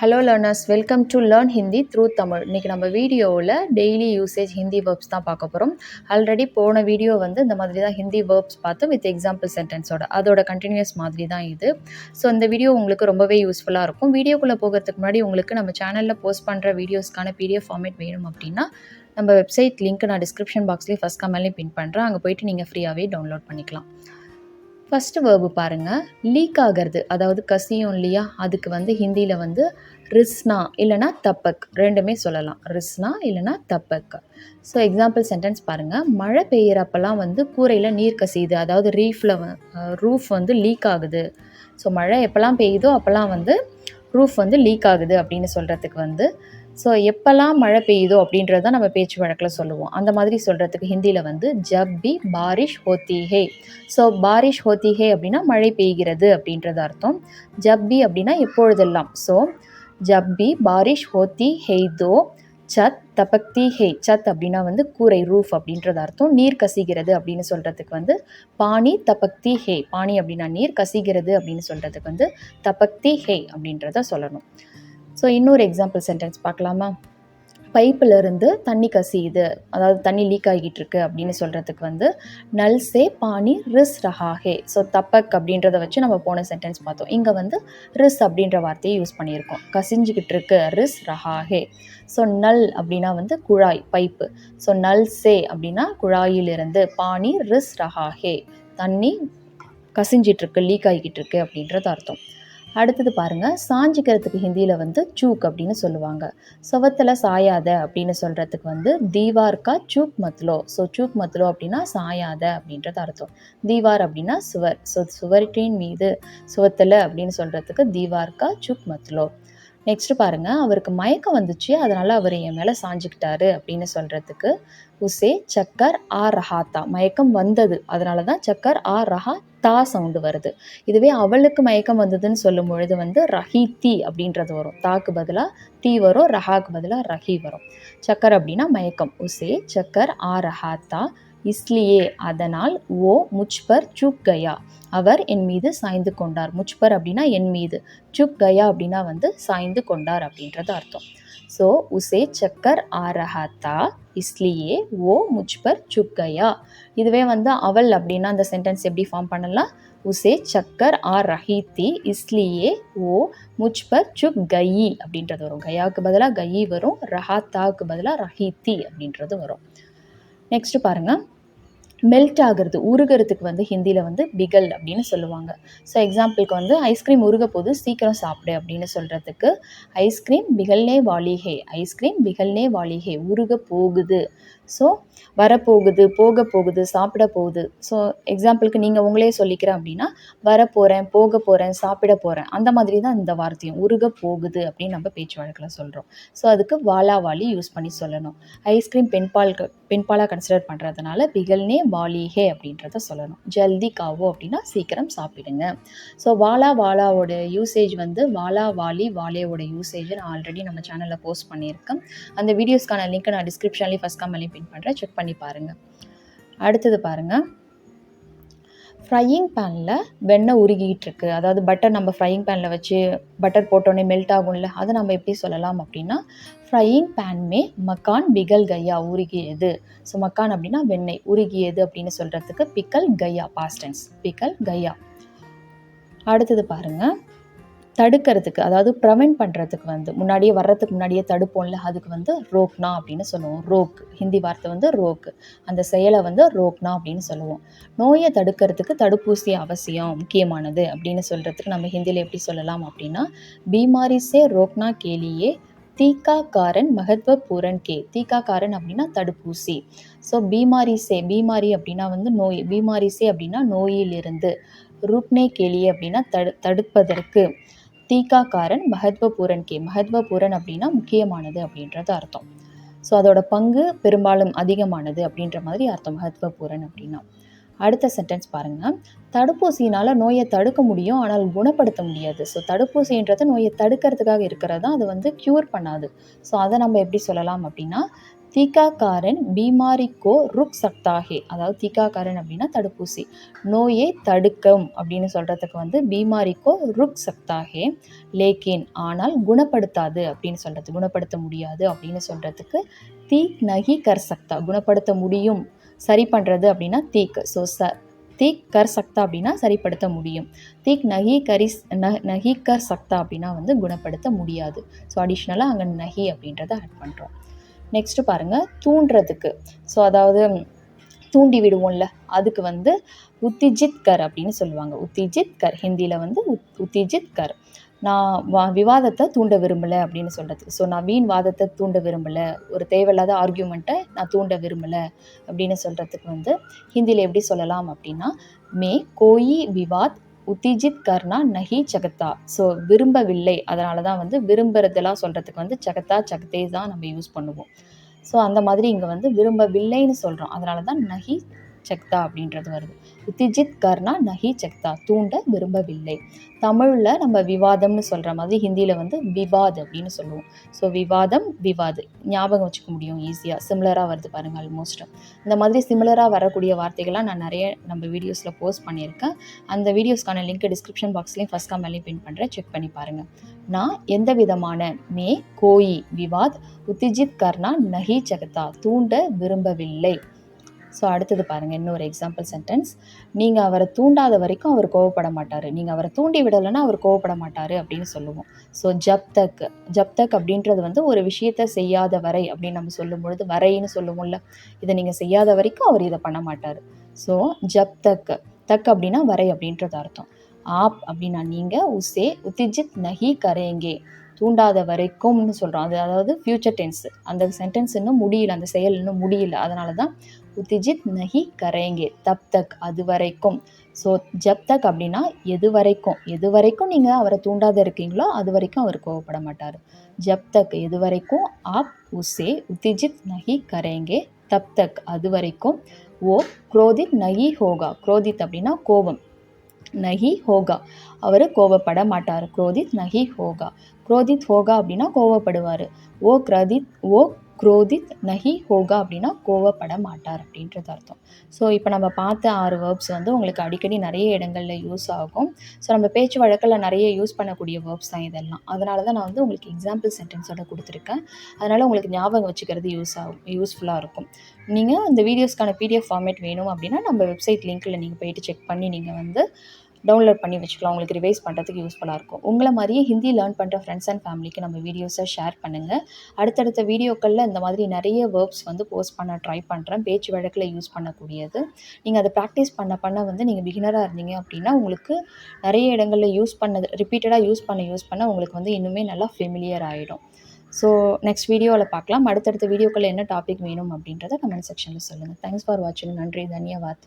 Hello learners welcome to learn Hindi through Tamil இன்றைக்கி நம்ம வீடியோவில் டெய்லி யூசேஜ் ஹிந்தி வேர்ப்ஸ் தான் பார்க்க போகிறோம் ஆல்ரெடி போன வீடியோ வந்து இந்த மாதிரி தான் ஹிந்தி வேர்ப்ஸ் பார்த்து வித் எக்ஸாம்பிள் சென்டென்ஸோட அதோட கண்டினியூஸ் மாதிரி தான் இது. ஸோ இந்த வீடியோ உங்களுக்கு ரொம்பவே யூஸ்ஃபுல்லாக இருக்கும். வீடியோக்குள்ளே போகிறதுக்கு முன்னாடி உங்களுக்கு நம்ம சேனலில் போஸ்ட் பண்ணுற வீடியோஸ்க்கான பிடிஎஃப் ஃபார்மேட் வேணும் அப்படின்னா நம்ம வெப்சைட் லிங்க் நான் டிஸ்கிரிப்ஷன் பாக்ஸ்லேயே ஃபஸ்ட் கமெண்ட்லேயும் பின் பண்ணுறேன் அங்கே போயிட்டு நீங்கள் ஃப்ரீயாகவே டவுன்லோட் பண்ணிக்கலாம். ஃபஸ்ட்டு வேர்பு பாருங்கள் லீக் ஆகிறது. அதாவது கசியும் இல்லையா? அதுக்கு வந்து ஹிந்தியில் வந்து ரிஸ்னா இல்லைனா தப்பக். ரெண்டுமே சொல்லலாம். ரிஸ்னா இல்லைனா தப்பக். ஸோ எக்ஸாம்பிள் சென்டென்ஸ் பாருங்கள் மழை பெய்கிறப்பெல்லாம் வந்து கூரையில் நீர் கசியுது. அதாவது ரீஃபில் ரூஃப் வந்து லீக் ஆகுது. ஸோ மழை எப்போல்லாம் பெய்யுதோ அப்போல்லாம் வந்து ரூஃப் வந்து லீக் ஆகுது அப்படின்னு சொல்கிறதுக்கு வந்து ஸோ எப்போல்லாம் மழை பெய்யுதோ அப்படின்றத நம்ம பேச்சு வழக்கில் சொல்லுவோம். அந்த மாதிரி சொல்கிறதுக்கு ஹிந்தியில் வந்து ஜப் பி பாரிஷ் ஹோத்தி ஹே. ஸோ பாரிஷ் ஹோத்தி ஹே அப்படின்னா மழை பெய்கிறது அப்படின்றது அர்த்தம். ஜப் பி அப்படின்னா எப்பொழுதெல்லாம்? ஸோ ஜப் பி பாரிஷ் ஹோத்தி ஹெய்தோ சத் தபக்தி ஹே. சத் அப்படின்னா வந்து கூரை ரூஃப் அப்படின்றது அர்த்தம். நீர் கசிகிறது அப்படின்னு சொல்கிறதுக்கு வந்து பானி தபக்தி ஹே. பானி அப்படின்னா நீர் கசிகிறது அப்படின்னு சொல்கிறதுக்கு வந்து தபக்தி ஹே அப்படின்றத சொல்லணும். ஸோ இன்னொரு எக்ஸாம்பிள் சென்டென்ஸ் பார்க்கலாமா? பைப்பில் இருந்து தண்ணி கசியுது. அதாவது தண்ணி லீக் ஆகிட்டு இருக்கு அப்படின்னு சொல்கிறதுக்கு வந்து நல் சே பானி ரிஸ் ரஹாஹே. ஸோ தப்பக் அப்படின்றத வச்சு நம்ம போன சென்டென்ஸ் பார்த்தோம். இங்கே வந்து ரிஸ் அப்படின்ற வார்த்தையை யூஸ் பண்ணியிருக்கோம். கசிஞ்சிக்கிட்டு இருக்கு ரிஸ் ரஹாஹே. ஸோ நல் அப்படின்னா வந்து குழாய் பைப்பு. ஸோ நல் சே அப்படின்னா குழாயிலிருந்து பானி ரிஸ் ரஹாஹே. தண்ணி கசிஞ்சிட்ருக்கு லீக் ஆகிக்கிட்டு இருக்கு அப்படின்றது அர்த்தம். அடுத்தது பாருங்கள் சாஞ்சிக்கிறதுக்கு ஹிந்தியில் வந்து சூக் அப்படின்னு சொல்லுவாங்க. சுவத்தில் சாயாத அப்படின்னு சொல்கிறதுக்கு வந்து தீவார்க்கா சூக் மத்லோ. ஸோ சூக் மத்லோ அப்படின்னா சாயாத அப்படின்றது அர்த்தம். தீவார் அப்படின்னா சுவர். ஸோ சுவரின் மீது சுவத்தில் அப்படின்னு சொல்கிறதுக்கு தீவார்க்கா சூக் மத்லோ. நெக்ஸ்ட் பாருங்கள் அவருக்கு மயக்கம் வந்துச்சு அதனால் அவர் என் மேலே சாஞ்சிக்கிட்டாரு அப்படின்னு சொல்கிறதுக்கு உசே சக்கர் ஆ ரஹாத்தா. மயக்கம் வந்தது அதனால தான் சக்கர் ஆ ரஹா தா சவுண்டு வருது. இதுவே அவளுக்கு மயக்கம் வந்ததுன்னு சொல்லும் பொழுது வந்து ரஹி தீ அப்படின்றது வரும். தாக்கு பதிலாக தீ வரும் ரஹாக்கு பதிலாக ரஹி வரும். சக்கர் அப்படின்னா மயக்கம். உசே சக்கர் ஆ ரஹாத்தா இஸ்லியே அதனால் ஓ முச்பர் சுக் கயா. அவர் என் மீது சாய்ந்து கொண்டார். முச்பர் அப்படின்னா என் மீது சுக் கயா அப்படின்னா வந்து சாய்ந்து கொண்டார் அப்படின்றது அர்த்தம். ஸோ உசே சக்கர் ஆரஹாத்தா ரஹாத்தா இஸ்லியே ஓ முச்பர் சுக் கயா. இதுவே வந்து அவள் அப்படின்னா அந்த சென்டென்ஸ் எப்படி ஃபார்ம் பண்ணலாம்? உசே சக்கர் ஆர் ரஹீத்தி இஸ்லியே ஓ முச்பர் சுக் கயி அப்படின்றது வரும். கயாவுக்கு பதிலாக கயி வரும் ரஹாத்தாவுக்கு பதிலாக ரஹீத்தி அப்படின்றது வரும். நெக்ஸ்ட்டு பாருங்கள் மெல்ட் ஆகிறது உருகிறதுக்கு வந்து ஹிந்தியில் வந்து பிகல் அப்படின்னு சொல்லுவாங்க. ஸோ எக்ஸாம்பிளுக்கு வந்து ஐஸ்கிரீம் உருக போது சீக்கிரம் சாப்பிடு அப்படின்னு சொல்கிறதுக்கு ஐஸ்கிரீம் பிகல்னே வாலிகை ஐஸ்கிரீம் பிகல்னே வாலிகை உருக போகுது. ஸோ வரப்போகுது போக போகுது சாப்பிட போகுது. ஸோ எக்ஸாம்பிளுக்கு நீங்கள் உங்களே சொல்லிக்கிறேன் அப்படின்னா வரப்போகிறேன் போக போகிறேன் சாப்பிட போகிறேன் அந்த மாதிரி தான் இந்த வார்த்தையும் உருக போகுது அப்படின்னு நம்ம பேச்சு வழக்கில் சொல்கிறோம் ஸோ அதுக்கு வாலா வாலி யூஸ் பண்ணி சொல்லணும். ஐஸ்கிரீம் பெண்பால் பெண்பாலாக கன்சிடர் பண்ணுறதுனால பிகல்னே வாலிஹே அப்படின்றத சொல்லணும். ஜல்தி காவோ அப்படின்னா சீக்கிரம் சாப்பிடுங்க. ஸோ வாலா வாலாவோட யூசேஜ் வந்து வாலா வாலி வாலேவோட யூசேஜ் நான் ஆல்ரெடி நம்ம சேனலில் போஸ்ட் பண்ணியிருக்கேன் அந்த வீடியோஸ்க்கான லிங்க்கை நான் டிஸ்கிரிப்ஷன்லேயும் ஃபஸ்ட் கமெண்ட்லேயும் பின் பண்ணுறேன் செக் பண்ணி பாருங்கள் அடுத்தது பாருங்கள் ஃப்ரையிங் பேனில் வெண்ணெய் உருகிட்டிருக்கு அதாவது பட்டர் நம்ம ஃப்ரையிங் பேனில் வச்சு பட்டர் போட்டோன்னே மெல்ட் ஆகும்ல அதை நம்ம எப்படி சொல்லலாம் அப்படின்னா ஃப்ரையிங் பேன் மே மக்கான் பிகல் கையா உருகியது. ஸோ மக்கான் அப்படின்னா வெண்ணெய் உருகியது அப்படின்னு சொல்கிறதுக்கு பிக்கல் கையா பாஸ்டன்ஸ் பிக்கல் கையா அடுத்தது பாருங்கள் தடுக்கிறதுக்கு அதாவது ப்ரவென்ட் பண்ணுறதுக்கு வந்து முன்னாடியே வர்றதுக்கு முன்னாடியே தடுப்போம்ல அதுக்கு வந்து ரோக்னா அப்படின்னு சொல்லுவோம். ரோக் ஹிந்தி வார்த்தை வந்து ரோக். அந்த செயலை வந்து ரோக்னா அப்படின்னு சொல்லுவோம். நோயை தடுக்கிறதுக்கு தடுப்பூசி அவசியம் முக்கியமானது அப்படின்னு சொல்கிறதுக்கு நம்ம ஹிந்தியில் எப்படி சொல்லலாம் அப்படின்னா பீமாரிசே ரோக்னா கேலியே தீக்காக்காரன் மகத்வ பூரன் கே. தீக்காக்காரன் அப்படின்னா தடுப்பூசி. ஸோ பீமாரிசே பீமாரி அப்படின்னா வந்து நோய் பீமாரிசே அப்படின்னா நோயிலிருந்து. ரூப்னே கேலியே அப்படின்னா தடு தடுப்பதற்கு. தீக்காக்காரன் மகத்வபூரன் கே. மகத்வபூரன் அப்படின்னா முக்கியமானது அப்படின்றது அர்த்தம். ஸோ அதோட பங்கு பெரும்பாலும் அதிகமானது அப்படின்ற மாதிரி அர்த்தம் மகத்வபூரன் அப்படின்னா. அடுத்த சென்டென்ஸ் பாருங்கள் தடுப்பூசினால் நோயை தடுக்க முடியும் ஆனால் குணப்படுத்த முடியாது. ஸோ தடுப்பூசின்றது நோயை தடுக்கிறதுக்காக இருக்கிறது தான் அது வந்து க்யூர் பண்ணாது. ஸோ அதை நம்ம எப்படி சொல்லலாம் அப்படின்னா தீக்காக்காரன் பீமாரிக்கோ ருக் சக்தாகே அதாவது தீக்காக்காரன் அப்படின்னா தடுப்பூசி. நோயை தடுக்கும் அப்படின்னு சொல்கிறதுக்கு வந்து பீமாரிக்கோ ருக் சக்தாகே லேக்கின் ஆனால் குணப்படுத்தாது அப்படின்னு சொல்கிறது குணப்படுத்த முடியாது அப்படின்னு சொல்கிறதுக்கு தீக் நகி கர் சக்தா குணப்படுத்த முடியும். சரி பண்ணுறது அப்படின்னா தீக் ஸோ ச தீக் கர் சக்தா அப்படின்னா சரிப்படுத்த முடியும். தீக் நகி கரிஸ் ந நகி கர் சக்தா அப்படின்னா வந்து குணப்படுத்த முடியாது. ஸோ அடிஷ்னலாக அங்கே நகி அப்படின்றத ஆட் பண்ணுறோம் நெக்ஸ்ட்டு பாருங்கள் தூண்டுறதுக்கு. ஸோ அதாவது தூண்டி விடுவோம்ல அதுக்கு வந்து உத்திஜித் கர் அப்படின்னு சொல்லுவாங்க. உத்திஜித் கர் ஹிந்தியில் வந்து உத் உத்திஜித் கர் நான் வா விவாதத்தை தூண்ட விரும்பலை அப்படின்னு சொல்கிறது ஸோ நான் வீண் வாதத்தை தூண்ட விரும்பலை ஒரு தேவையில்லாத ஆர்கியூமெண்ட்டை நான் தூண்ட விரும்பலை அப்படின்னு சொல்கிறதுக்கு வந்து ஹிந்தியில் எப்படி சொல்லலாம் அப்படின்னா மே கோயி விவாத் உத்திஜித் கர்ணா நஹி சகத்தா. ஸோ விரும்பவில்லை. அதனால தான் வந்து விரும்புறதெல்லாம் சொல்கிறதுக்கு வந்து சகத்தா சகத்தே தான் நம்ம யூஸ் பண்ணுவோம். ஸோ அந்த மாதிரி இங்கே வந்து விரும்பவில்லைன்னு சொல்கிறோம் அதனால தான் நஹி சக்தா அப்படின்றது வருது. உத்திஜித் கர்னா நஹி சக்தா தூண்ட விரும்பவில்லை. தமிழில் நம்ம விவாதம்னு சொல்கிற மாதிரி ஹிந்தியில் வந்து விவாத் அப்படின்னு சொல்லுவோம். ஸோ விவாதம் விவாது. ஞாபகம் வச்சுக்க முடியும் ஈஸியாக சிமிலராக வருது பாருங்கள் ஆல்மோஸ்ட் இந்த மாதிரி சிமிலராக வரக்கூடிய வார்த்தைகள்லாம் நான் நிறைய நம்ம வீடியோஸில் போஸ்ட் பண்ணியிருக்கேன். அந்த வீடியோஸ்க்கான லிங்க் டிஸ்கிரிப்ஷன் பாக்ஸ்லேயும் ஃபஸ்ட் கமெண்ட்லேயும் பின் பண்ணுறேன் செக் பண்ணி பாருங்கள் நான் எந்த விதமான மே கோயி விவாத் உத்திஜித் கர்னா நஹி சக்தா தூண்ட விரும்பவில்லை. ஸோ அடுத்தது பாருங்கள் இன்னொரு எக்ஸாம்பிள் சென்டென்ஸ் நீங்கள் அவரை தூண்டாத வரைக்கும் அவர் கோவப்பட மாட்டார். நீங்கள் அவரை தூண்டி விடலைன்னா அவர் கோவப்பட மாட்டார் அப்படின்னு சொல்லுவோம். ஸோ ஜப்தக் ஜப்தக் அப்படின்றது வந்து ஒரு விஷயத்த செய்யாத வரை அப்படின்னு நம்ம சொல்லும் பொழுது வரைன்னு சொல்லுவோம்ல. இதை நீங்கள் செய்யாத வரைக்கும் அவர் இதை பண்ண மாட்டார். ஸோ ஜப்தக் தக் அப்படின்னா வரை அப்படின்றது அர்த்தம். ஆப் அப்படின்னா நீங்கள் உசே உத்திஜித் நஹி கரேங்கே. தூண்டாத வரைக்கும்னு சொல்கிறோம் அது அதாவது ஃப்யூச்சர் டென்ஸ் அந்த சென்டென்ஸ் இன்னும் முடியல அந்த செயல் இன்னும் முடியல. அதனால தான் உத்திஜித் நஹி கரேங்கே தப் தக் அது வரைக்கும். ஸோ ஜப் தக் அப்படின்னா எது வரைக்கும்? எது வரைக்கும் நீங்கள் அவரை தூண்டாத இருக்கீங்களோ அது வரைக்கும் அவர் கோவப்பட மாட்டார். ஜப் தக் எது வரைக்கும்? ஆப் உசே உத்திஜித் நஹி கரேங்கே தப் தக் அது வரைக்கும். ஓ குரோதித் நஹி ஹோகா. குரோதித் அப்படின்னா கோபம். நஹி ஹோகா. அவர் கோவப்பட மாட்டார். குரோதித் நஹி ஹோகா. குரோதித் ஹோகா அப்படின்னா கோவப்படுவார். ஓ கிரதித் ஓ குரோதித் நஹி ஹோகா அப்படின்னா கோவப்பட மாட்டார் அப்படின்றது அர்த்தம். ஸோ இப்போ நம்ம பார்த்த ஆறு வேர்ப்ஸ் வந்து உங்களுக்கு அடிக்கடி நிறைய இடங்களில் யூஸ் ஆகும். ஸோ நம்ம பேச்சு வழக்கில் நிறைய யூஸ் பண்ணக்கூடிய வேர்ப்ஸ் தான் இதெல்லாம். அதனால தான் நான் வந்து உங்களுக்கு எக்ஸாம்பிள் சென்டென்ஸோட கொடுத்துருக்கேன். அதனால் உங்களுக்கு ஞாபகம் வச்சுக்கிறது யூஸ் ஆகும் யூஸ்ஃபுல்லாக இருக்கும். நீங்கள் அந்த வீடியோஸ்க்கான பிடிஎஃப் ஃபார்மேட் வேணும் அப்படின்னா நம்ம வெப்சைட் லிங்க்கில் நீங்கள் போயிட்டு செக் பண்ணி நீங்கள் வந்து டவுன்லோட் பண்ணி வச்சுக்கலாம். உங்களுக்கு ரிவைஸ் பண்ணுறதுக்கு யூஸ்ஃபுல்லாக இருக்கும். உங்களை மாதிரியே ஹிந்தி லேர்ன் பண்ணுற ஃப்ரெண்ட்ஸ் அண்ட் ஃபேமிலிக்கு நம்ம வீடியோஸை ஷேர் பண்ணுங்கள் அடுத்தடுத்த வீடியோக்களில் இந்த மாதிரி நிறைய வேர்ப்ஸ் வந்து போஸ்ட் பண்ண ட்ரை பண்ணுறேன் பேச்சு வழக்கில் யூஸ் பண்ணக்கூடியது. நீங்கள் அதை ப்ராக்டிஸ் பண்ண பண்ண வந்து நீங்கள் பிகினராக இருந்தீங்க அப்படின்னா உங்களுக்கு நிறைய இடங்களில் யூஸ் பண்ணது ரிப்பீட்டடாக யூஸ் பண்ண யூஸ் பண்ண உங்களுக்கு வந்து இன்னுமே நல்லா ஃபெமிலியர் ஆகிடும் ஸோ நெக்ஸ்ட் வீடியோவில் பார்க்கலாம். அடுத்தடுத்த வீடியோக்களில் என்ன டாபிக் வேணும் அப்படின்றத கமெண்ட் செக்ஷனில் சொல்லுங்கள் தேங்க்ஸ் ஃபார் வாட்சிங் நன்றி. தன்யவாத்.